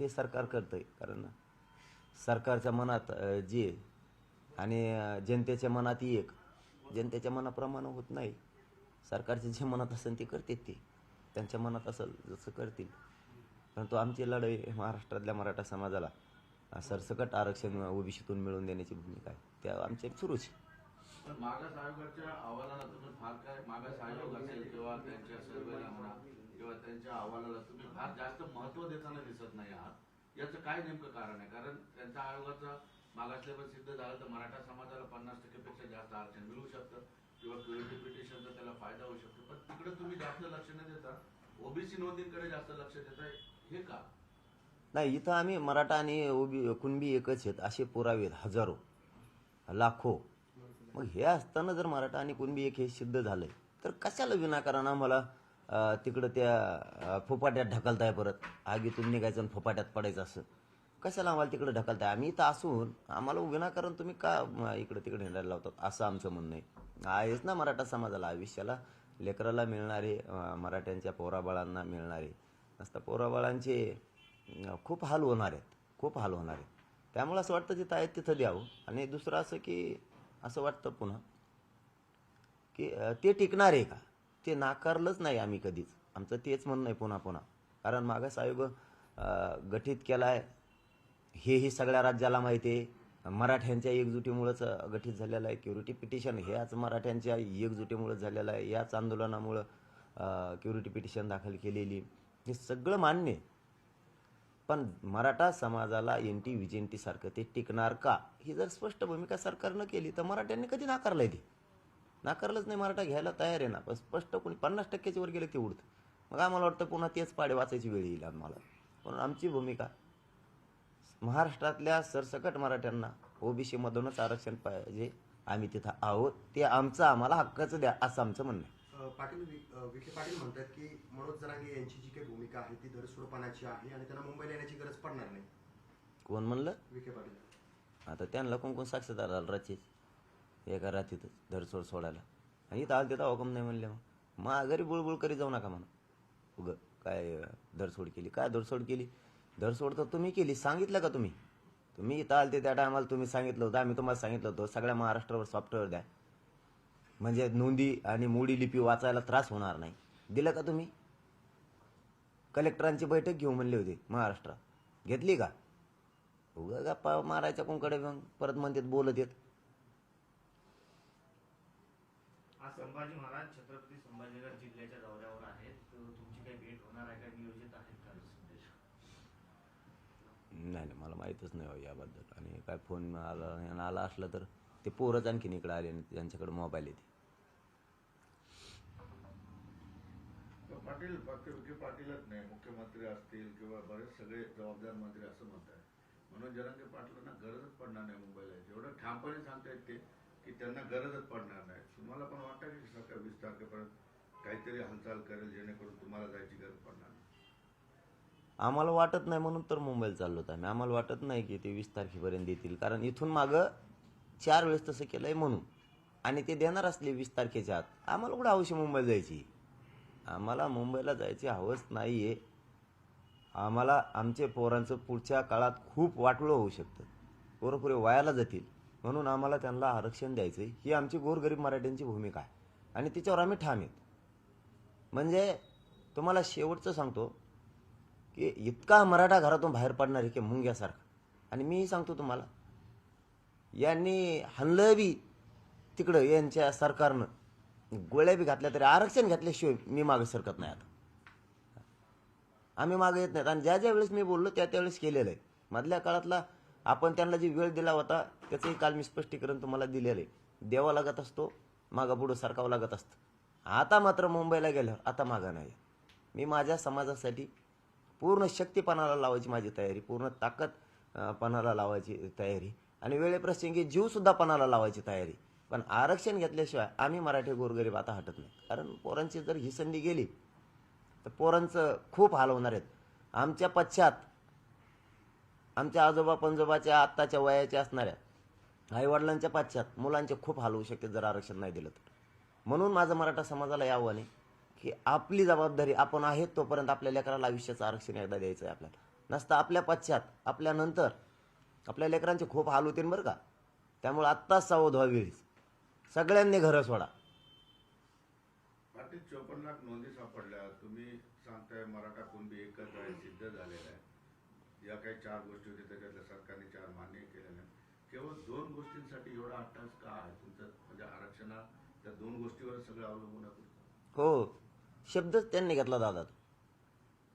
ते सरकार करतं आहे कारण सरकारच्या मनात जे आणि जनतेच्या मनात एक. जनतेच्या मनाप्रमाणे होत नाही. सरकारचे जे मनात असेल ते करतात ते. त्यांच्या मनात असेल जसं करतील. परंतु आमची लढाई महाराष्ट्रातल्या मराठा समाजाला सरसकट आरक्षण ओबीसीतून मिळवून देण्याची भूमिका आहे. त्या आमच्या सुरूच मागास आयोगाच्या अहवालाला तुम्ही फार काय मागास आयोग असेल किंवा त्यांच्या सर्वेला म्हणा किंवा त्यांच्या अहवालाला तुम्ही फार जास्त महत्त्व देताना दिसत नाही आहात. याचं काय नेमकं कारण आहे? कारण त्यांच्या आयोगाचा मागासलेबल सिद्ध झालं तर मराठा समाजाला पन्नास टक्केपेक्षा जास्त आरक्षण मिळू शकतं किंवा क्युरिटी पिटिशनचा त्याला फायदा होऊ शकतो. पण तिकडे तुम्ही जास्त लक्ष न देता ओबीसी नोंदींकडे जास्त लक्ष देता हे का? नाही इथं आम्ही मराठा आणि ओबी कुणबी एकच आहेत असे पुरावे आहेत हजारो लाखो. मग हे असताना जर मराठा आणि कुणबी एक हे सिद्ध झालंय तर कशाला विनाकारण आम्हाला तिकडं त्या फुपाट्यात ढकलताय परत. आगीतून निघायचं आणि फुपाट्यात पडायचं असं. कशाला आम्हाला तिकडे ढकलताय? आम्ही इथं असून आम्हाला विनाकारण तुम्ही का इकडं तिकडे हिंडायला लावतात? असं आमचं म्हणणं आहे. आहेच ना मराठा समाजाला आयुष्याला लेकराला मिळणारे मराठ्यांच्या पोराबाळांना मिळणारे. नसता पोराबाळांचे खूप हाल होणार आहेत. खूप हाल होणार आहेत. त्यामुळे असं वाटतं जिथं आहेत तिथं द्यावं आणि दुसरं असं की असं वाटतं पुन्हा की ते टिकणार आहे का? ते नाकारलंच नाही आम्ही कधीच. आमचं तेच म्हणणं आहे पुन्हा पुन्हा. कारण मागास आयोग गठीत केला आहे हेही सगळ्या राज्याला माहिती आहे. मराठ्यांच्या एकजुटीमुळंच गठीत झालेलं आहे. क्युरिटी पिटिशन ह्याच मराठ्यांच्या एकजुटीमुळंच झालेलं आहे. याच आंदोलनामुळं क्युरिटी पिटिशन दाखल केलेली. हे सगळं मान्य आहे. पण मराठा समाजाला एन टी विजेंटी सारखं ते टिकणार का? ही जर स्पष्ट भूमिका सरकारनं केली तर मराठ्यांनी कधी नाकारलंय ते? नाकारलंच नाही मराठा घ्यायला तयार आहे ना. पण स्पष्ट कोणी पन्नास टक्क्याच्या वर गेले ते उडतं. मग आम्हाला वाटतं पुन्हा तेच पाडे वाचायची वेळ येईल आम्हाला. पण आमची भूमिका महाराष्ट्रातल्या सरसकट मराठ्यांना ओबीसी मधूनच आरक्षण पाहिजे. आम्ही तिथं आहोत. ते आमचं आम्हाला हक्काचं द्या असं आमचं म्हणणं आहे. पाटील विखे पाटील म्हणतात की मनोज जरांगे यांची जी काही भूमिका आहे ती धडसोडपणाची आहे आणि त्यांना मुंबईला येण्याची गरज पडणार नाही. कोण म्हणलं? विखे पाटील. आता त्यांना कोण कोण साक्षीदार झालं रात्रीच एका रात्रीतच धरसोड सोडायला. आणि इथं आलं तिथं हुकम नाही म्हणले मग. मग घरी बुळबुळ करी जाऊ नका म्हणा. उग काय धडसोड धरसोड केली? काय धरसोड केली? धरसोड तर तुम्ही केली. सांगितलं का तुम्ही? तुम्ही इथं आलते त्या टायमाला तुम्ही सांगितलं होतं. आम्ही तुम्हाला सांगितलं होतं. सगळ्या महाराष्ट्रावर सॉफ्टवेअर द्या. म्हणजे नोंदी आणि मोडी लिपी वाचायला त्रास होणार नाही. दिलं का तुम्ही? कलेक्टरांची बैठक घेऊ म्हणले होते महाराष्ट्रात. घेतली का? उगा गप्पा मारायच्या कोणकडे मग परत म्हणतात बोलत येत आज संभाजी महाराज छत्रपती संभाजीनगर जिल्ह्याच्या दौऱ्यावर आहेत. तुमची काही भेट होणार आहे का? नियोजित आहेत का? संदेश नाही नाही मला माहीतच नाही हो याबद्दल. आणि काय फोन आला आणि आला असलं तर ते पोरच आणखीन इकडे आले आणि त्यांच्याकडे मोबाईल येते. पाटील फक्त विखे पाटीलच नाही मुख्यमंत्री असतील किंवा बरेच सगळे जबाबदार मंत्री असं म्हणत आहे म्हणून जरांगे पाटलांना गरजच पडणार नाही मुंबईला. एवढं ठामपणे सांगतायत ते की त्यांना गरजच पडणार नाही. तुम्हाला पण वाटतं की सरकार वीस तारखेपर्यंत काहीतरी हालचाल करेल जेणेकरून तुम्हाला जायची गरज पडणार नाही? आम्हाला वाटत नाही म्हणून तर मुंबईला चाललो होतो आम्ही. आम्हाला वाटत नाही की ते वीस तारखेपर्यंत येतील कारण इथून मागं चार वेळेस तसं केलंय म्हणून. आणि ते देणार असले वीस तारखेच्या आत. आम्हाला कुठं हवशी मुंबईला जायची? आम्हाला मुंबईला जायची हवस नाही आहे आम्हाला आमचे पोरांचं पुढच्या काळात खूप वाटलं होऊ शकतं. पोरं पुरे वायाला जातील. म्हणून आम्हाला त्यांना आरक्षण द्यायचं ही आमची गोरगरीब मराठ्यांची भूमिका आहे. आणि तिच्यावर आम्ही ठाम आहेत. म्हणजे तुम्हाला शेवटचं सांगतो की इतका मराठा घरातून बाहेर पडणार आहे की मुंग्यासारखा. आणि मीही सांगतो तुम्हाला यांनी हल्लं बी तिकडं यांच्या सरकारनं गोळ्या बी घातल्या तरी आरक्षण घातल्याशिवाय मी मागे सरकत नाही आता. आम्ही मागे येत नाहीत. आणि ज्या ज्या वेळेस मी बोललो त्या त्यावेळेस केलेलं आहे. मधल्या काळातला आपण त्यांना जे वेळ दिला होता त्याचंही काल मी स्पष्टीकरण तुम्हाला दिलेलं आहे. द्यावं लागत असतो मागा पुढं सरकावं लागत असतं. आता मात्र मुंबईला गेल्यावर आता मागा नाही. मी माझ्या समाजासाठी पूर्ण शक्तीपणाला लावायची माझी तयारी पूर्ण ताकद पणाला लावायची तयारी आणि वेळेप्रसंगी जीवसुद्धा पणाला लावायची तयारी. पण आरक्षण घेतल्याशिवाय आम्ही मराठी गोरगरीब आता हटत नाही. कारण पोरांची जर ही संधी गेली तर पोरांचं खूप हाल होणार आहेत. आमच्या पश्चात आमच्या आजोबा पंजोबाच्या आत्ताच्या वयाच्या असणाऱ्या आईवडिलांच्या पाश्चात मुलांचे खूप हाल होऊ शकते जर आरक्षण नाही दिलं तर. म्हणून माझं मराठा समाजाला या आव्हान आहे की आपली जबाबदारी आपण आहेत तोपर्यंत आपल्या लेकराला आयुष्याचं आरक्षण एकदा द्यायचं आहे आपल्याला. नसता आपल्या पाश्चात आपल्यानंतर आपल्या लेकरांचे खूप हाल होतील बरं का. त्यामुळे आत्ताच सावध व्हा वेळीच. सगळ्यांनी घरं सोडा. चोपन्न लाख नोंदी सापडल्या. तुम्ही सांगताय मराठा कुणबी एकच आहे सिद्ध झालेला ज्या काही चार गोष्टी होत्या त्याच्यातल्या सरकारने चार मान्य केल्या आहेत. केवळ दोन गोष्टींसाठी एवढा अट्टास का आहे? तुमचं म्हणजे आरक्षणा त्या दोन गोष्टीवर सगळं अवलंबून हो. शब्दच त्यांनी घेतला दादा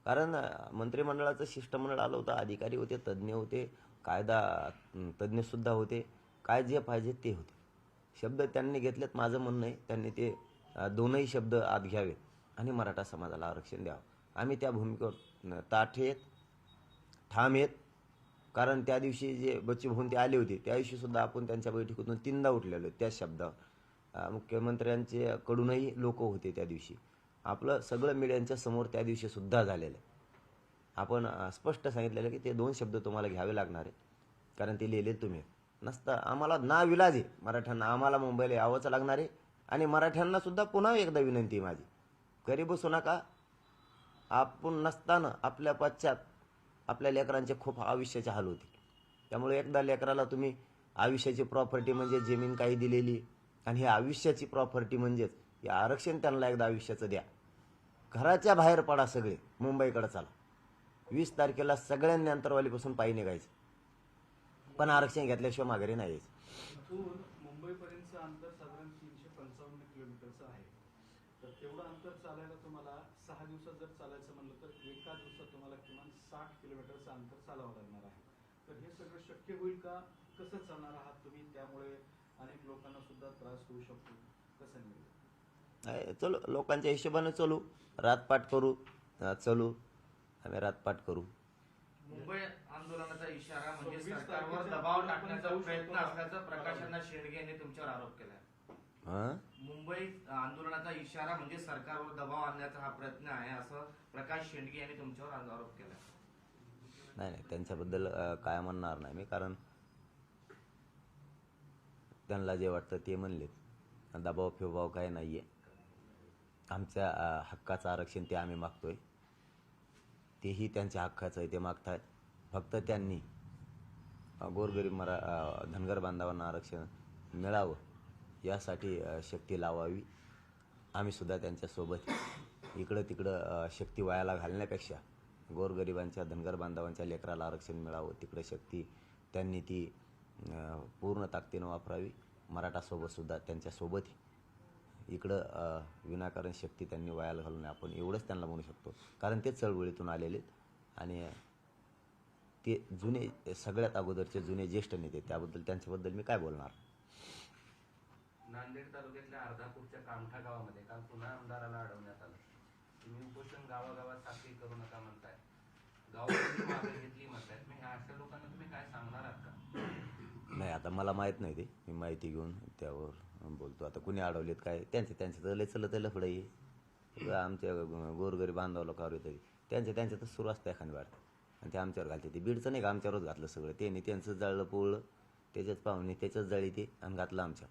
कारण मंत्रिमंडळाचं शिष्टमंडळ आलं होतं अधिकारी होते तज्ज्ञ होते कायदा तज्ज्ञसुद्धा होते. काय जे पाहिजे ते होते. शब्द त्यांनी घेतलेत माझं म्हणणं आहे त्यांनी ते दोनही शब्द आत घ्यावे आणि मराठा समाजाला आरक्षण द्यावं. आम्ही त्या भूमिकेवर ताठ आहेत. ठाम आहेत. कारण त्या दिवशी जे बच्चू भाऊन ते आले होते त्या दिवशी सुद्धा आपण त्यांच्या बैठकीतून तीनदा उठलेलो त्या शब्दावर. अं, मुख्यमंत्र्यांचे कडूनही लोक होते त्या दिवशी. आपलं सगळं मीडियांच्या समोर त्या दिवशी सुद्धा झालेलं आहे. आपण स्पष्ट सांगितलेलं की ते दोन शब्द तुम्हाला घ्यावे लागणार आहे कारण ते लिहिले तुम्ही. नसता आम्हाला ना विलाज आहे. मराठ्यांना आम्हाला मुंबईला यावंच लागणार आहे. आणि मराठ्यांना सुद्धा पुन्हा एकदा विनंती आहे माझी. घरी बसू नका. आपण नसताना आपल्या पाश्चात आपल्या लेकरांचे खूप आयुष्याचे हाल होते. त्यामुळे एकदा लेकराला तुम्ही आयुष्याची प्रॉपर्टी म्हणजे जमीन काही दिलेली आणि ही आयुष्याची प्रॉपर्टी म्हणजेच हे आरक्षण त्यांना एकदा आयुष्याचं द्या. घराच्या बाहेर पडा सगळे मुंबईकडे चला. वीस तारखेला सगळ्यांनी अंतरवालीपासून पायी निघायचं. पण आरक्षण घेतल्याशिवाय माघारी नाही यायचं. मुंबईपर्यंतचं अंतर साधारण तीनशे पंचावन्न किलोमीटरचं आहे. तर तेवढं अंतर चालायला तुम्हाला सहा दिवसात जर चालायचं म्हणलं तर एका दिवसात तुम्हाला किमान साठ किलोमीटरचं अंतर चालावं लागणार आहे. तर हे सगळं शक्य होईल का? कसं चालणार आहात तुम्ही? त्यामुळे अनेक लोकांना सुद्धा त्रास होऊ शकतो. कसं नाही चलो लोकांच्या हिशोबाने चलू. रातपाट करू. चलू. आम्ही रातपाट करू. मुंबई आंदोलनाचा इशारा म्हणजे सरकारवर दबाव टाकण्याचा प्रयत्न. असल्याचा प्रकाशना शेंडगे यांनी तुमच्यावर आरोप केलाय. हां? मुंबई आंदोलनाचा इशारा म्हणजे सरकारवर दबाव आणण्याचा हा प्रयत्न आहे असं प्रकाश शेंडगे यांनी तुमच्यावर आरोप केलाय. नाही नाही. त्यांच्याबद्दल काय म्हणणार नाही मी. कारण त्यांना जे वाटतं ते म्हणलेत. दबाव फिबाव काय नाही आहे आमच्या हक्काचं आरक्षण ते आम्ही मागतोय. तेही त्यांच्या हक्काचं आहे ते मागतायत. फक्त त्यांनी गोरगरीब मरा धनगर बांधवांना आरक्षण मिळावं यासाठी शक्ती लावावी. आम्ही सुद्धा त्यांच्यासोबत इकडं तिकडं शक्ती वायाला घालण्यापेक्षा गोरगरिबांच्या धनगर बांधवांच्या लेकराला आरक्षण मिळावं तिकडे शक्ती त्यांनी ती पूर्ण ताकदीनं वापरावी. मराठासोबतसुद्धा त्यांच्यासोबत इकडं विनाकारण शक्ती त्यांनी वायाला घालू नये. आपण एवढंच त्यांना म्हणू शकतो. कारण ते चळवळीतून आलेले आहेत. आणि ते जुने सगळ्यात अगोदरचे जुने ज्येष्ठ नेते त्याबद्दल त्यांच्याबद्दल मी काय बोलणार? नांदेड तालुक्यातल्या अर्धापूरच्या कामठा गावामध्ये काल पुन्हा आमदाराला अडवण्यात आलं. तुम्ही उपोषण गावागावात साखळी करू नका म्हणताय. मागणी घेतली मग ह्या अशा लोकांना तुम्ही काय सांगणार आहात का? नाही आता मला माहीत नाही ते. मी माहिती घेऊन त्यावर बोलतो. आता कुणी अडवलेत काय? त्यांचे त्यांचे तर लय चलत लफडं आहे. आमच्या गोरगरीब बांधवाला लोकांवर तरी त्यांचे त्यांचे तर सुरू असतं एखादी वाट. आणि ते आमच्यावर घालते ते बीडचं नाही का? आमच्यावरच घातलं सगळं. त्यांनी त्यांचं जळलं पोळलं. त्याच्याच पाहुणे त्याच्याच जळी ते आणि घातलं आमच्या.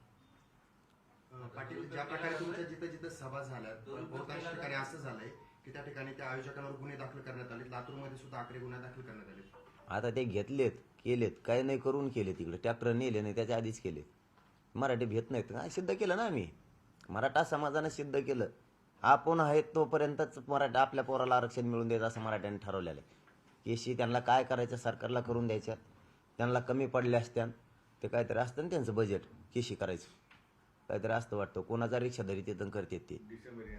पाटील ज्या प्रकारे तुमच्या जिथं जिथं सभा झाल्या बहुतांश ठिकाणी असं झालंय की त्या ठिकाणी त्या आयोजकांवर गुन्हे दाखल करण्यात आले लातूरमध्ये सुद्धा आकडे गुन्हे दाखल करण्यात आले आता ते घेतलेत केलेत. काय नाही करून केले तिकडे ट्रॅक्टर नेले नाही त्याच्या आधीच केले मराठी भेट नाहीत. हा सिद्ध केलं ना आम्ही. मराठा समाजानं सिद्ध केलं. आपण आहेत तोपर्यंतच मराठा आपल्या पोराला आरक्षण मिळून द्यायचं असं मराठ्यांनी ठरवलेलं आहे. केशी त्यांना काय करायचं सरकारला करून द्यायच्या त्यांना कमी पडल्या असत्या ते काहीतरी असतं ना त्यांचं बजेट केशी करायचं? काहीतरी असतं वाटतं. कोणाचा रिक्षादारी तिथं करतात ते.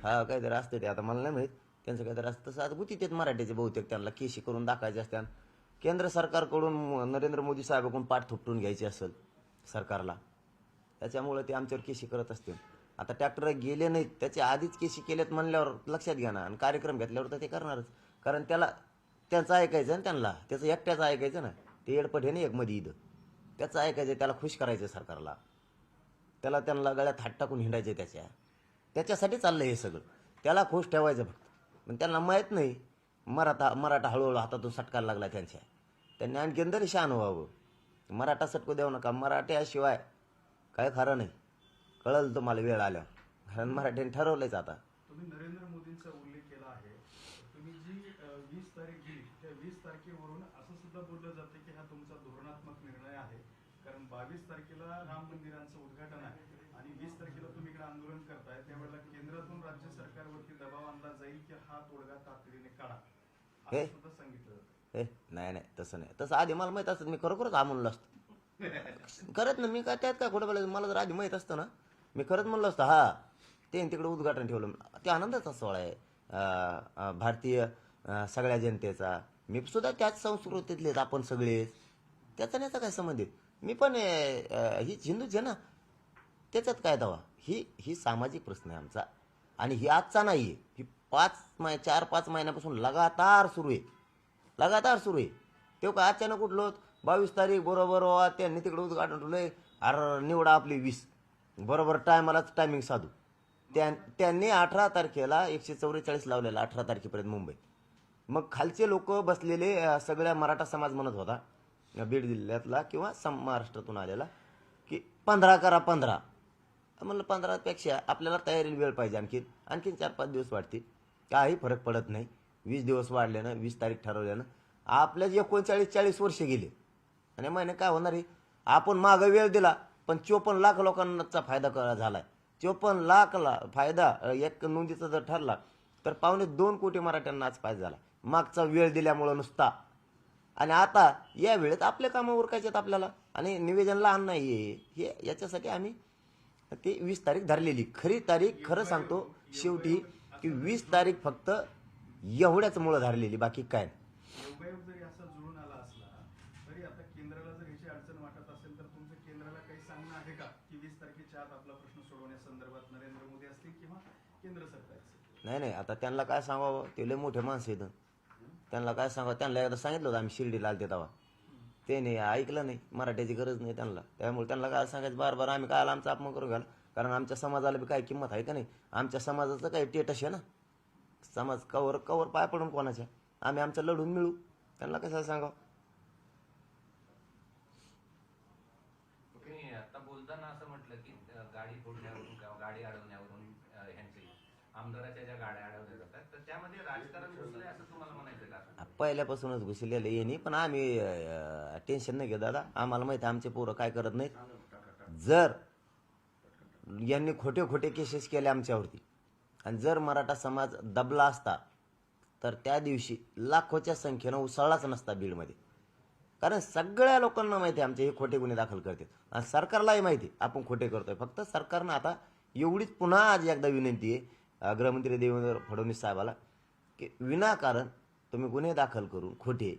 हा काहीतरी असतं ते. आता मला नाही माहीत. त्यांचं काहीतरी असतं. तसं आता गुती मराठीचे बहुतेक त्यांना. केशी करून दाखवायचे असत्या केंद्र सरकारकडून नरेंद्र मोदी साहेबाकडून पाठ थोपटून घ्यायची असेल सरकारला. त्याच्यामुळे ते आमच्यावर केशी करत असतील आता ट्रॅक्टर गेले नाहीत. त्याच्या आधीच केशी केल्यात म्हणल्यावर लक्षात घ्या ना. आणि कार्यक्रम घेतल्यावर तर ते करणारच. कारण त्याला त्याचं ऐकायचं ना त्यांना. त्याचं एकट्याचं ऐकायचं ना. ते येडपट आहे ना एक मध्ये इथं. त्याचं ऐकायचं त्याला खुश करायचं सरकारला. त्याला त्यांना गळ्यात हात टाकून हिंडायचे त्याच्या. त्याच्यासाठी चाललं हे सगळं. त्याला खुश ठेवायचं फक्त. पण त्यांना माहीत नाही मराठा मराठा हळूहळू हातातून सटकायला लागला त्यांच्या. त्यांनी आणखीन तरी शान व्हावं. मराठा सटकू देऊ नका. मराठ्याशिवाय काय खरं नाही. कळलं तुम्हाला वेळ आल्यावर कारण मराठ्याने ठरवलंच आता. तुम्ही नरेंद्र मोदींचा उल्लेख केला आहे. तुम्ही जी वीस तारीख दिली त्या वीस तारखेवरून असं सुद्धा बोललं जातं की हा तुमचा धोरणात्मक निर्णय आहे. कारण बावीस तारखेला राम मंदिरांचं उद्घाटन आहे आणि वीस तारखेला तुम्ही इकडे आंदोलन करताय त्यावेळेला केंद्रातून राज्य सरकारवरती दबाव आणला जाईल की हा तोडगा तातडीने काढा. हे? असं सुद्धा सांगितलं ए नाही नाही तसं नाही. तसं आधी मला माहीत असतं मी खरोखरच हा म्हणलो असतो. करत ना मी काय त्यात काय खोटं बोलायचं? मला जर आधी माहीत असतं ना मी खरंच म्हणलो असतं हा ते तिकडे उद्घाटन ठेवलं. ते आनंदाचा सोहळा आहे. भारतीय सगळ्या जनतेचा. मी सुद्धा त्याच संस्कृतीतलेच आपण सगळेच. त्याचा नाही काय संबंध आहे? मी पण ही हिंदूच आहे ना. त्याच्यात काय दवा? ही ही सामाजिक प्रश्न आहे आमचा. आणि ही आजचा नाही आहे ही पाच मै चार पाच महिन्यापासून लगातार सुरू आहे. लगातार सुरू आहे. तेव्हा काय अचानक उठलो बावीस तारीख बरोबर वा त्यांनी तिकडे उद्घाटन ठेवलं अर निवडा आपली वीस. बरोबर टायमालाच टायमिंग साधू. त्या त्यांनी अठरा तारखेला एकशे चौवेचाळीस लावलेला अठरा तारखेपर्यंत मुंबई मग खालचे लोक बसलेले सगळ्या मराठा समाज म्हणत होता. बीड जिल्ह्यातला किंवा सम महाराष्ट्रातून आलेला की पंधरा करा पंधरा. म्हणलं पंधरापेक्षा आपल्याला तयारीला वेळ पाहिजे आणखीन. आणखीन चार पाच दिवस वाढतील. काही फरक पडत नाही. वीस दिवस वाढल्यानं वीस तारीख ठरवल्यानं आपल्याच एकोणचाळीस चाळीस वर्ष गेले. आणि महिने काय होणार आहे? आपण मागं वेळ दिला पण चोपन्न लाख लोकांचा फायदा क- आहे चोपन्न लाखला फायदा एक नोंदीचा जर ठरला तर पावणे दोन कोटी मराठ्यांना आज फायदा झाला. मागचा वेळ दिल्यामुळं नुसता आणि आता या वेळेत आपले कामं उरकायचे आपल्याला. आणि निवेदन लहान नाही आहे हे याच्यासाठी आम्ही ते वीस तारीख धरलेली. खरी तारीख खरं सांगतो शेवटी की वीस तारीख फक्त एवढ्याच मुळे धरलेली बाकी काय नाही नाही आता त्यांना काय सांगावं? ते लय मोठे माणसं आहेत. त्यांना काय सांगा त्यांना एकदा सांगितलं होतं आम्ही शिर्डीला आलते तेव्हा. ते नाही ऐकलं नाही मराठ्याची गरज नाही त्यांना. त्यामुळे त्यांना काय सांगायचं बार बार आम्ही काय आमचा अपमान करू घाल. कारण आमच्या समाजाला बी काय किंमत आहे का नाही? आमच्या समाजाचं काही टेटस आहे ना? समाज कवर कवर पाय पडून कोणाच्या? आम्ही आमचं लढून मिळू. त्यांना कसं सांगा आता बोलताना असं म्हटलं की गाडी फोडण्यावरून किंवा गाडी अडवण्यावरून ह्यांचे आमदाराच्या ज्या गाड्या अडवल्या जातात तर त्यामध्ये राजकारण असं पहिल्यापासूनच घुसलेलं आहे पण आम्ही टेन्शन नाही घेत दादा. आम्हाला माहिती आहे आमचे पोरं काय करत नाहीत. जर यांनी खोटे खोटे केसेस केले आमच्यावरती आणि जर मराठा समाज दबला असता तर त्या दिवशी लाखोच्या संख्येनं उसळलाच नसता बीडमध्ये. कारण सगळ्या लोकांना माहिती आहे आमचे हे खोटे गुन्हे दाखल करतात. आणि सरकारलाही माहिती आहे आपण खोटे करतोय. फक्त सरकारनं आता एवढीच पुन्हा आज एकदा विनंती आहे गृहमंत्री देवेंद्र फडणवीस साहेबाला की विनाकारण तुम्ही गुन्हे दाखल करून खोटे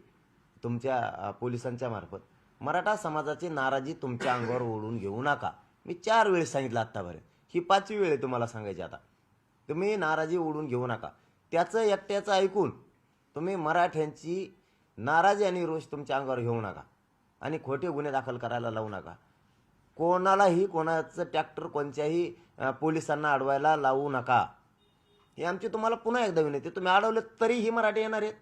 तुमच्या पोलिसांच्या मार्फत मराठा समाजाची नाराजी तुमच्या अंगावर ओढून घेऊ नका. मी चार वेळेस सांगितलं आत्तापर्यंत. ही पाचवी वेळ आहे तुम्हाला सांगायची आता. तुम्ही नाराजी ओढून घेऊ नका. त्याचं एकट्याचं ऐकून तुम्ही मराठ्यांची नाराजी आणि रोष तुमच्या अंगावर घेऊ नका आणि खोटे गुन्हे दाखल करायला लावू नका. कोणालाही कोणाचं ट्रॅक्टर कोणत्याही पोलिसांना अडवायला लावू नका. हे आमची तुम्हाला पुन्हा एकदा विनंती तुम्ही अडवलं तरीही मराठी येणार आहेत.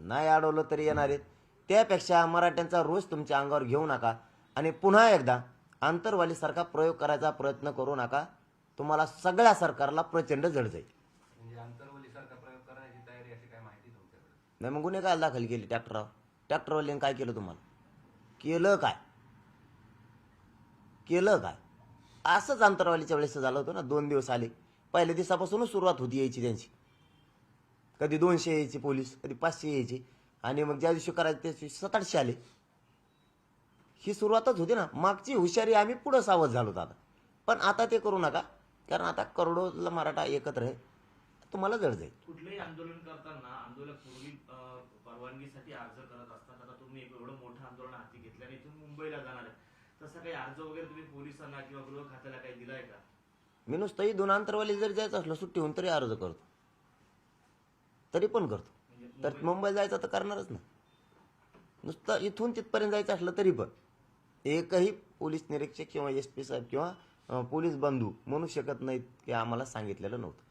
नाही अडवलं तरी येणार आहेत. त्यापेक्षा मराठ्यांचा रोष तुमच्या अंगावर घेऊ नका आणि पुन्हा एकदा आंतरवालीसारखा प्रयोग करायचा प्रयत्न करू नका. तुम्हाला सगळ्या सरकारला प्रचंड जड जाईल. म्हणजे नाही मग गुन्हे काय दाखल केली ट्रॅक्टरवर? ट्रॅक्टरवाल्याने काय केलं तुम्हाला? केलं काय? केलं काय? असंच अंतरवालीच्या वेळेस झालं होतं ना दोन दिवस आले. पहिल्या दिवसापासूनच सुरुवात होती यायची त्यांची. कधी दोनशे यायचे पोलीस कधी पाचशे यायचे. आणि मग ज्या दिवशी करायचे त्या दिवशी सात आठशे आले. ही सुरुवातच होती ना. मागची हुशारी आम्ही पुढं सावध झालो होतो आता पण आता ते करू नका. कारण आता करोडोला मराठा एकत्र आहे. तुम्हाला जड जाईल कुठलंही आंदोलन करताना आंदोलक पूर्वी परवानगीसाठी अर्ज करत असतात. आता तुम्ही एवढं मोठं आंदोलन हाती घेतलं आणि इथून मुंबईला जाणार आहे. तसा काही अर्ज वगैरे तुम्ही पोलिसांना किंवा गृह खात्याला काही दिलाय का? मी नुसतंही दोन अंतरवाली जरी जायचं असलं सुट्टी होऊन तरी अर्ज करतो. तरी पण करतो. तर मुंबईला जायचं तर करणारच ना. नुसतं इथून तिथपर्यंत जायचं असलं तरी पण एकही पोलीस निरीक्षक किंवा एस पी साहेब किंवा पोलीस बंधू म्हणू शकत नाहीत की आम्हाला सांगितलेलं नव्हतं.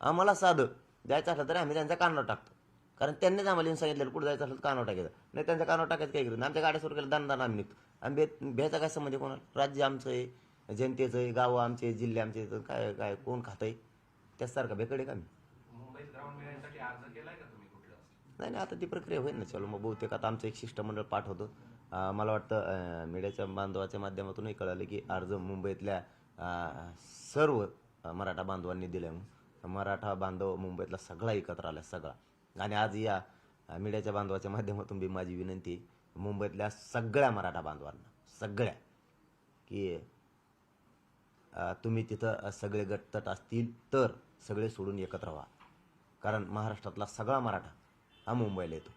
आम्हाला साधं जायचं असलं तरी आम्ही त्यांचा कानावर टाकतो. कारण त्यांनीच आम्हाला येऊन सांगितलेलं कुठं जायचं असलं तर कानावर टाकायचं. नाही त्यांचा कानावर टाकायचं काही गरज आमच्या गाड्या सुरू केलं दान आम्ही निघतो. आम्ही भे भ्यायचा काय संबंध कोणाला? राज्य आमचं आहे जनतेचं आहे गावं आमचे जिल्हे आमचे काय काय कोण खातं आहे त्यासारखं भेकडे का मी मुंबईत ग्राउंड मिळण्यासाठी अर्ज केलाय का तुम्ही कुठलं नाही नाही आता ती प्रक्रिया होईल ना चलो मग बहुतेक आता आमचं एक शिष्टमंडळ पाठवतो. मला वाटतं मीडियाच्या बांधवाच्या माध्यमातूनही कळालं की अर्ज मुंबईतल्या सर्व मराठा बांधवांनी दिले मराठा बांधव मुंबईतला सगळा एकत्र आला सगळा. आणि आज या मीडियाच्या बांधवाच्या माध्यमातून बी माझी विनंती मुंबईतल्या सगळ्या मराठा बांधवांना सगळ्या की तुम्ही तिथं सगळे गटतट असतील तर सगळे सोडून एकत्र व्हा. कारण महाराष्ट्रातला सगळा मराठा हा मुंबईला येतो.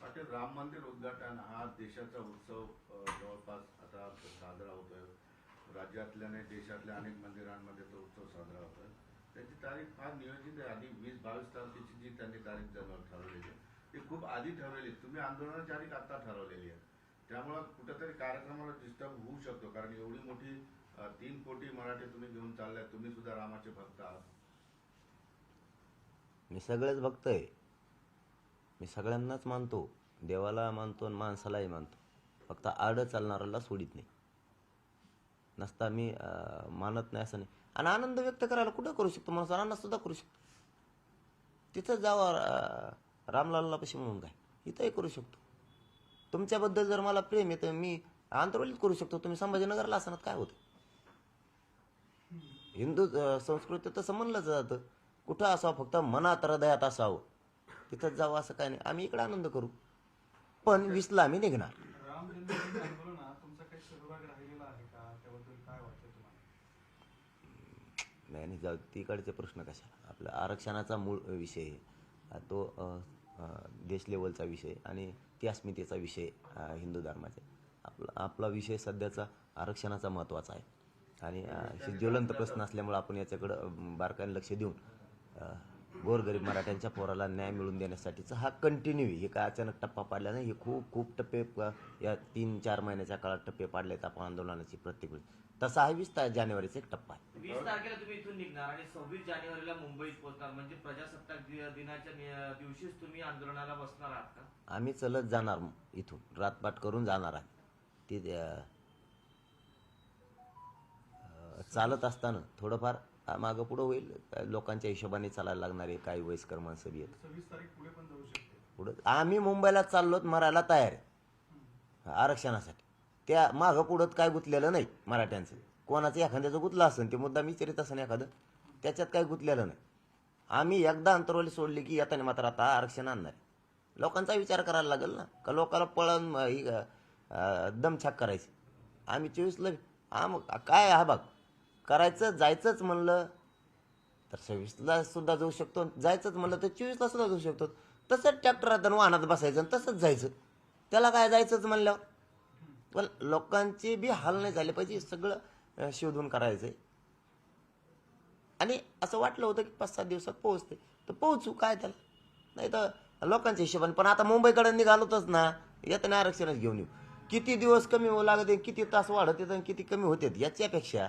पाटील राम मंदिर उद्घाटन हा देशाचा उत्सव जवळपास आता साजरा होतोय. राज्यातल्या आणि देशातल्या अनेक मंदिरांमध्ये तो उत्सव साजरा होतोय. त्याची तारीख फार नियोजित आहे. आधी वीस बावीस तारखेची जी त्यांनी तारीख जर ठरवलेली आहे ती खूप आधी ठरवलेली. तुम्ही आंदोलनाची तारीख आता ठरवलेली आहे. त्यामुळं कुठेतरी कार्यक्रमाला डिस्टर्ब होऊ शकतो कारण एवढी मोठी तीन कोटी मराठी तुम्ही घेऊन चाललाय. तुम्ही सुद्धा रामाचे भक्त आहात. मी सगळेच भक्त आहे. मी सगळ्यांनाच मानतो देवाला मानतो आणि माणसालाही मानतो. फक्त आड चालणाऱ्याला सोडित नाही. नसता मी मानत नाही असं नाही. आणि आनंद व्यक्त करायला कुठं करू शकतो? माणूस आनंद सुद्धा करू शकतो. तिथं जावा अं, रामलालला पशी म्हणून काय? इथंही करू शकतो. तुमच्याबद्दल जर मला प्रेम आहे तर मी आंतरवलीत करू शकतो. तुम्ही संभाजीनगरला असणार काय होतं? हिंदू संस्कृती तसं म्हणलं जातं. कुठं असावं? फक्त मनात हृदयात असावं. तिथं जावं असं काय नाही. आम्ही इकडे आनंद करू. पण वीसला आम्ही निघणार. नाही नाही जाऊ तिकडचे प्रश्न कशाला? आपला आरक्षणाचा मूळ विषय तो देश लेवलचा विषय आणि ती अस्मितेचा विषय हिंदू धर्माचा. आपला आपला विषय सध्याचा आरक्षणाचा महत्त्वाचा आहे. आणि ज्वलंत प्रश्न असल्यामुळे आपण याच्याकडं बारकाईने लक्ष देऊन गोरगरीब मराठ्यांच्या पोराला न्याय मिळवून देण्यासाठीचा हा कंटिन्यू हे काय अचानक टप्पा पाडला नाही हे खूप खूप टप्पे या तीन चार महिन्याच्या काळात टप्पे पाडले आहेत आपण आंदोलनाची प्रत्येक वेळी. तसा हा वीस जानेवारीचा एक टप्पा आहे. वीस तारखेला तुम्ही इथून निघणार आणि सव्वीस जानेवारीला मुंबईत पोहोचणार. म्हणजे प्रजासत्ताक दिनाच्या दिवशीच तुम्ही आंदोलनाला बसणार आहात का? आम्ही चलत जाणार इथून. रातपाट करून जाणार आहे. ती चालत असताना थोडंफार मागं पुढं होईल. लोकांच्या हिशोबाने चालायला लागणार आहे. काही वयस्कर माणसं बी आहेत. पुढे आम्ही मुंबईला चाललोत मरायला तयार आहे. आरक्षणासाठी. त्या मागं पुढं काय गुंतलेलं नाही मराठ्यांचं. कोणाचं एखाद्याचं गुंतलं असेल ते मुद्दा विचारित असेल एखादं त्याच्यात काही गुंतलेलं नाही. आम्ही एकदा अंतरवली सोडली की येताना मात्र आता आरक्षण आणणार आहे. लोकांचा विचार करायला लागेल ना. का लोकांना पळण दमछाक करायची? आम्ही चोवीसला आम काय हा बघ करायचं जायचंच म्हणलं तर सव्वीसला सुद्धा जाऊ शकतो. जायचंच म्हणलं तर चोवीसला सुद्धा जाऊ शकतो. तसंच ट्रॅक्टरात आणि वाहनात बसायचं आणि तसंच जायचं. त्याला काय जायचंच म्हणल्यावर पण लोकांचे बी हाल नाही झाले पाहिजे सगळं शोधून शोधून करायचंय. आणि असं वाटलं होतं की पाच सात दिवसात पोहोचते. तर पोहोचू काय त्याला? नाही तर लोकांच्या हिशोबाने पण आता मुंबईकडे निघालोतच ना येताना आरक्षणच घेऊन येऊ. किती दिवस कमी होऊ लागते किती तास वाढत येतात आणि किती कमी होतात याच्यापेक्षा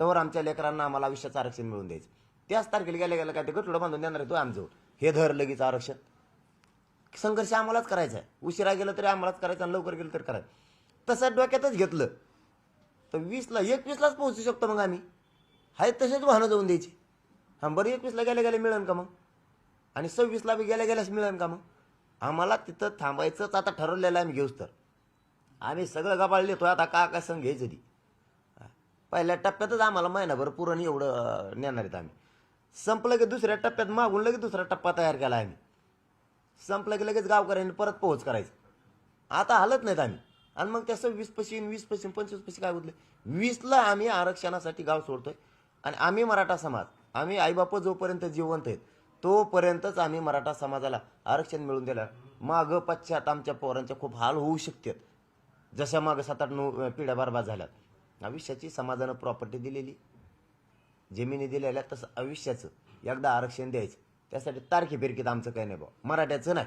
तवर आमच्या लेकरांना आम्हाला आयुष्याचं आरक्षण मिळून द्यायचं. त्याच तारखेला गेल्या गेल्या काय ते गठुडं बांधून देणार आहे तो आमचं. हे धर लगेच आरक्षण. संघर्ष आम्हालाच करायचा आहे. उशिरा गेलं तरी आम्हालाच करायचं आणि लवकर गेलं तरी करायचं. तसं डोक्यातच घेतलं. तर वीसला एकवीसलाच पोहोचू शकतो मग आम्ही. हाय तसेच वाहनं जाऊन द्यायची. हां बरं एकवीसला गेल्या गेल्या मिळेल का मग? आणि सव्वीसला बी गेल्या गेल्यास मिळेल का मग? आम्हाला तिथं थांबायचंच आता ठरवलेलं आहे आम्ही घेऊच तर. आम्ही सगळं गबाळ लिहितो आता का काय संघ घ्यायचं ती पहिल्या टप्प्यातच आम्हाला महिनाभर पुरण एवढं नेणार आहेत आम्ही. संपलं की दुसऱ्या टप्प्यात मागून लगेच दुसरा टप्पा तयार केला आम्ही. संपलं की लगेच गावकऱ्यांनी परत पोहोच करायचं. आता हलत नाहीत आम्ही. आणि मग त्याचं वीस पश्चिम वीस पशी पंचवीस पशी काय होतले वीसला आम्ही आरक्षणासाठी गाव सोडतोय. आणि आम्ही मराठा समाज आम्ही आईबाप जोपर्यंत जिवंत आहेत तोपर्यंतच आम्ही मराठा समाजाला आरक्षण मिळून दिलं मागं पश्चात आमच्या पोरांच्या खूप हाल होऊ शकतात. जशा मागं सात आठ नऊ पिढ्या बरबाद झाल्यात. आयुष्याची समाजानं प्रॉपर्टी दिलेली. जमिनी दिलेल्या तसं आयुष्याचं. एकदा आरक्षण द्यायचं. त्यासाठी तारखे फिरकीत आमचं काही नाही भाऊ. मराठ्याचं नाही.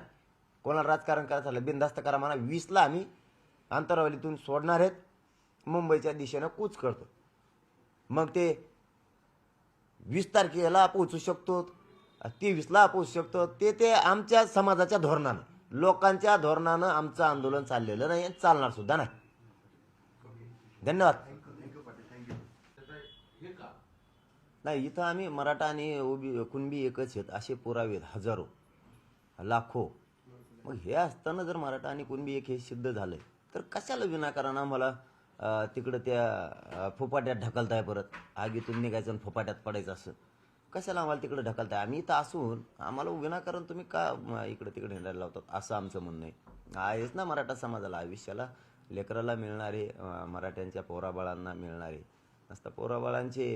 कोणाला राजकारण करायचं झालं बिनधास्त करा म्हणा. वीसला आम्ही अंतरावलीतून सोडणार आहेत. मुंबईच्या दिशेनं कूच करतो. मग ते वीस तारखेला पोहोचू शकतो. तेवीसला पोहोचू शकतो. ते ते आमच्या समाजाच्या धोरणानं. लोकांच्या धोरणानं आमचं आंदोलन चाललेलं नाही आणि चालणार सुद्धा नाही. धन्यवाद थँक्यू थँक्यू पाटील थँक्यू त्याचं हे का नाही इथं आम्ही मराठा आणि ओबी कुणबी एकच आहेत असे पुरावे आहेत हजारो लाखो. मग हे असताना जर मराठा आणि कुणबी एक हे सिद्ध झालंय तर कशाला विनाकारण आम्हाला तिकडं त्या फुपाट्यात ढकलताय परत? आगीतून निघायचं आणि फुपाट्यात पडायचं असं. कशाला आम्हाला तिकडे ढकलताय? आम्ही इथं असून आम्हाला विनाकारण तुम्ही का म, इकडे तिकडे हिंडायला लावतात? असं आमचं म्हणणं आहे. आहेच ना मराठा समाजाला आयुष्याला लेकराला मिळणारे मराठ्यांच्या पोराबाळांना मिळणारे. नसता पोराबाळांचे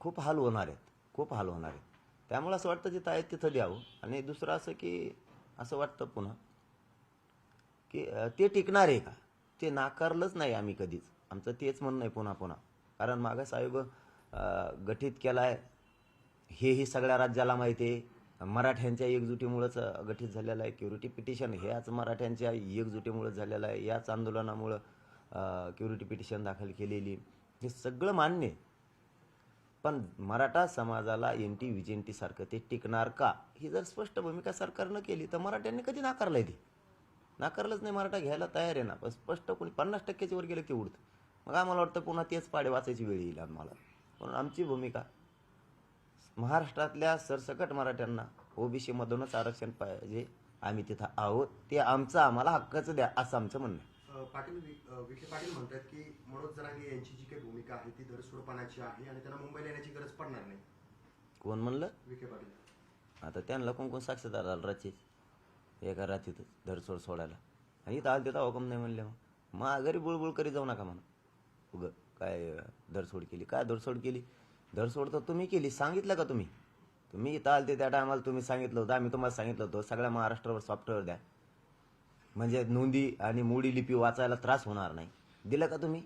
खूप हाल होणार आहेत. खूप हाल होणार आहेत. त्यामुळे असं वाटतं जिथं आहे तिथं द्यावं आणि दुसरं असं की असं वाटतं पुन्हा की ते टिकणार आहे का? ते नाकारलंच नाही आम्ही कधीच. आमचं तेच म्हणणं आहे पुन्हा पुन्हा. कारण मागास आयोग गठीत केला आहे हेही सगळ्या राज्याला माहिती आहे. मराठ्यांच्या एकजुटीमुळंच गठीत झालेलं आहे. क्युरिटी पिटिशन ह्याच मराठ्यांच्या एकजुटीमुळं झालेलं आहे. याच आंदोलनामुळं क्युरिटी पिटिशन दाखल केलेली. हे सगळं मान्य आहे. पण मराठा समाजाला एन टी विजेंटी सारखं ते टिकणार का? ही जर स्पष्ट भूमिका सरकारनं केली तर मराठ्यांनी कधी नाकारलंय ते? नाकारलंच नाही मराठा घ्यायला तयार आहे ना. पण स्पष्ट कोणी पन्नास टक्क्याच्या वर गेलं की उडतं. मग आम्हाला वाटतं पुन्हा तेच पाडे वाचायची वेळ येईल आम्हाला. म्हणून आमची भूमिका महाराष्ट्रातल्या सरसकट मराठ्यांना ओबीसीमधूनच आरक्षण पाहिजे. आम्ही तिथं आहोत. ते आमचं आम्हाला हक्काचं द्या असं आमचं म्हणणं आहे. पाटील विखे पाटील म्हणतात की मनोज जरांगे यांची जी काही भूमिका आहे ती धरसोडपणाची आहे आणि त्यांना मुंबईला येण्याची गरज पडणार नाही. कोण म्हणलं? विखे पाटील. आता त्यांना कोण कोण साक्षीदार झालं रात्रीच एका रात्रीतच धरसोड सोडायला. आणि इथं आलं तिथं हुकम नाही म्हणले मग? मग घरी बुळबुळ करी जाऊ नका म्हणा उग काय अं, धरसोड केली? काय धरसोड केली? धरसोड तर तुम्ही केली. सांगितलं का तुम्ही? तुम्ही इथं आलते त्या टायमाला तुम्ही सांगितलं होतं. आम्ही तुम्हाला सांगितलं होतं. सगळ्या महाराष्ट्रावर सॉफ्टवेअर द्या. म्हणजे नोंदी आणि मोडी लिपी वाचायला त्रास होणार नाही. दिलं का तुम्ही?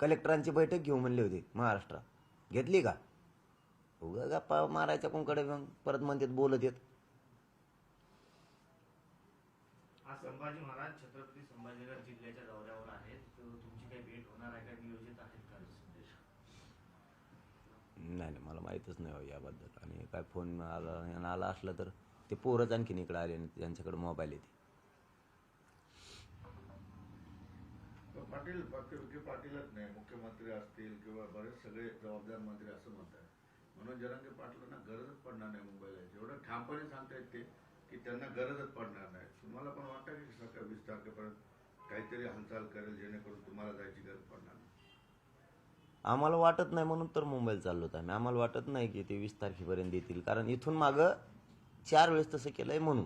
कलेक्टरांची बैठक घेऊ म्हणली होती महाराष्ट्रात घेतली का? उगा गप्पा मारायच्या कोणकडे मग? परत म्हणतात बोलत येत. संभाजी महाराज छत्रपती संभाजीनगर जिल्ह्याच्या दौऱ्यावर आहेत. तुमची काही भेट होणार आहे का? नियोजित आहेत का? नाही नाही मला माहीतच नाही हो याबद्दल. आणि काय फोन आला आला असला तर ते पोरच आणखीन इकडे आले त्यांच्याकडे मोबाईल येते. पाटील पाटीलच नाही मुख्यमंत्री असतील किंवा बरेच सगळे जबाबदार मंत्री असं म्हणतात म्हणून जरांगे पाटलांना गरजच पडणार नाही मुंबईला. एवढं ठामपणे सांगतायत ते की त्यांना गरजच पडणार नाही. तुम्हाला पण वाटतं की सकाळ वीस तारखेपर्यंत काहीतरी हालचाल करेल जेणेकरून तुम्हाला जायची गरज पडणार नाही? आम्हाला वाटत नाही म्हणून तर मुंबईला चाललो होतो आम्ही. आम्हाला वाटत नाही की ते वीस तारखेपर्यंत येतील. कारण इथून मागं चार वेळेस तसं केलं आहे म्हणून.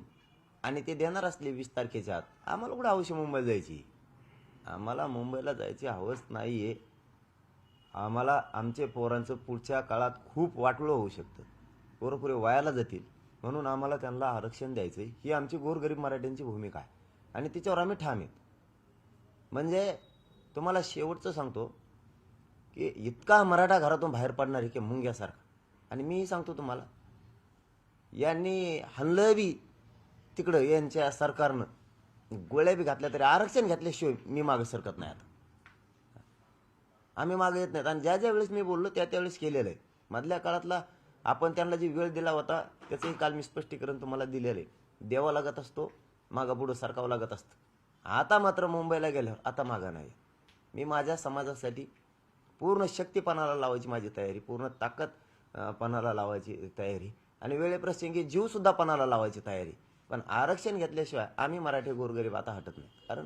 आणि ते देणार असले वीस तारखेच्या आत. आम्हाला कुठं हवशी मुंबईला जायची? आम्हाला मुंबईला जायची हवस नाही आहे आम्हाला आमचे पोरांचं पुढच्या काळात खूप वाटोळं होऊ शकतं. पोरपुरे वायाला जातील. म्हणून आम्हाला त्यांना आरक्षण द्यायचं आहे ही आमची गोरगरीब मराठ्यांची भूमिका आहे. आणि तिच्यावर आम्ही ठाम आहेत. म्हणजे तुम्हाला शेवटचं सांगतो की इतका मराठा घरातून बाहेर पडणार आहे की मुंग्यासारखा. आणि मीही सांगतो तुम्हाला यांनी हल्लं बी तिकडं यांच्या सरकारनं. गोळ्या बी घातल्या तरी आरक्षण घेतल्याशिवाय मी मागं सरकत नाही आता. आम्ही मागे येत नाहीत. आणि ज्या ज्या वेळेस मी बोललो त्या त्यावेळेस केलेलं आहे. मधल्या काळातला आपण त्यांना जी वेळ दिला होता त्याचंही काल मी स्पष्टीकरण तुम्हाला दिलेलं आहे. द्यावा लागत असतो मागं पुढं सरकावं लागत असतं. आता मात्र मुंबईला गेल्यावर आता मागं नाही. मी माझ्या समाजासाठी पूर्ण शक्तीपणाला लावायची माझी तयारी पूर्ण ताकदपणाला लावायची तयारी. आणि वेळेप्रसंगी जीवसुद्धा पणाला लावायची तयारी. पण आरक्षण घेतल्याशिवाय आम्ही मराठी गोरगरीब आता हटत नाही. कारण